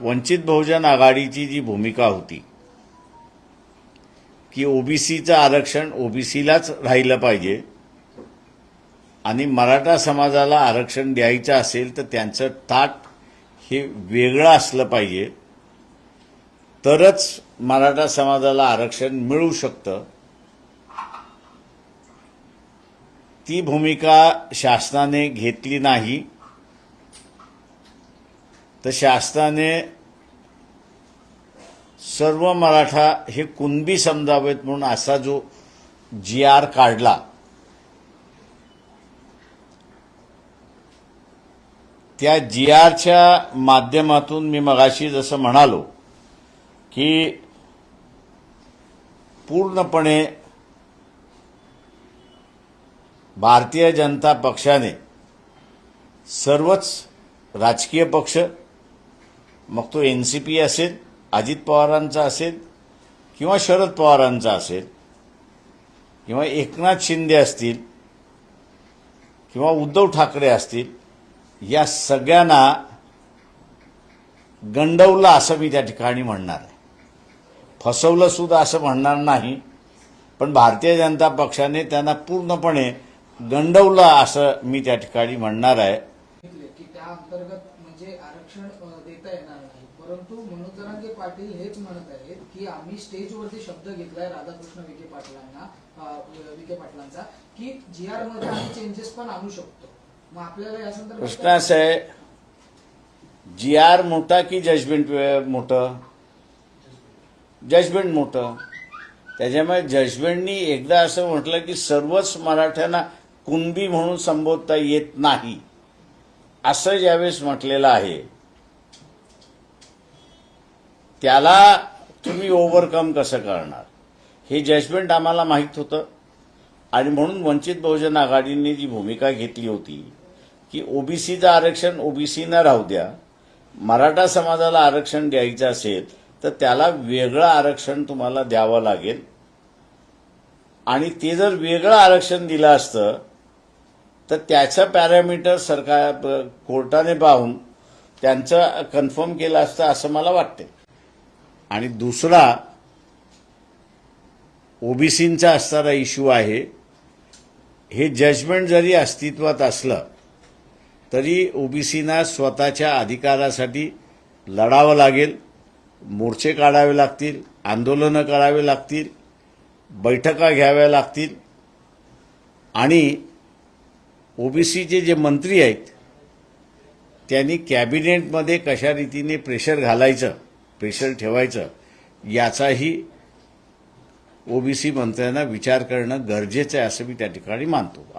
वंचित बहुजन आघाडीची जी भूमिका होती की ओबीसीचं आरक्षण ओबीसीलाच राहिलं पाहिजे आणि मराठा समाजाला आरक्षण द्यायचं असेल तर त्यांचं ताट हे वेगळं असलं पाहिजे तरच मराठा समाजाला आरक्षण मिळू शकतं. ती भूमिका शासनाने घेतली नाही. तर शासनाने सर्व मराठा हे कुणबी समजावेत म्हणून असा जो जी आर काढला त्या जी आरच्या माध्यमातून मी मगाशी जसं म्हणालो की पूर्णपणे भारतीय जनता पक्षाने सर्वच राजकीय पक्ष मग तो एन सी पी असेल अजित पवारांचा असेल किंवा शरद पवारांचा असेल किंवा एकनाथ शिंदे असतील किंवा उद्धव ठाकरे असतील या सगळ्यांना गंडवलं असं मी त्या ठिकाणी म्हणणार आहे. फसवलं सुद्धा असं म्हणणार नाही पण भारतीय जनता पक्षाने त्यांना पूर्णपणे गंडवलं असं मी त्या ठिकाणी म्हणणार आहे सांगितले की त्या अंतर्गत म्हणजे आरक्षण देता येणार नाही. परंतु मनोज जरांगे पाटील हेच म्हणत आहेत की आम्ही स्टेजवरती शब्द घेतलाय राधाकृष्ण विखे पाटलांना विखे पाटलांचा की जी आरमध्ये आम्ही चेंजेस पण आणू शकतो. मग आपल्याला या संदर्भात प्रश्न असा आहे जी आर मोठा की जजमेंट मोठं? जजमेंट मोठं. त्याच्यामुळे जजमेंटनी एकदा असं म्हटलं की सर्वच मराठ्यांना कुणबी म्हणून संबोधता येत नाही. असं ज्यावेळेस म्हटलेलं आहे त्याला तुम्ही ओव्हरकम कसं करणार? हे जजमेंट आम्हाला माहीत होतं. आणि म्हणून वंचित बहुजन आघाडीने जी भूमिका घेतली होती की ओबीसीचं आरक्षण ओबीसीनं राहू द्या. मराठा समाजाला आरक्षण द्यायचं असेल तर त्याला वेगळं आरक्षण तुम्हाला द्यावं लागेल. आणि ते जर वेगळं आरक्षण दिलं असतं तर त्याचं पॅरामीटर सरकार कोर्टाने पाहून त्यांचं कन्फर्म केलं असतं असं मला वाटते आणि दुसरा ओबीसींचा असणारा इश्यू आहे हे जजमेंट जरी अस्तित्वात असलं तरी ओबीसींना स्वतःच्या अधिकारासाठी लढावं लागेल मोर्चे काढावे लागतील आंदोलनं करावे लागतील बैठका घ्याव्या लागतील आणि ओबीसीचे जे मंत्री आहेत त्यांनी कॅबिनेटमध्ये कशा रीतीने प्रेशर घालायचं स्पेशल ठेवायचं याचाही ओबीसी मंत्र्यांना विचार करणं गरजेचं आहे असं मी त्या ठिकाणी मानतो.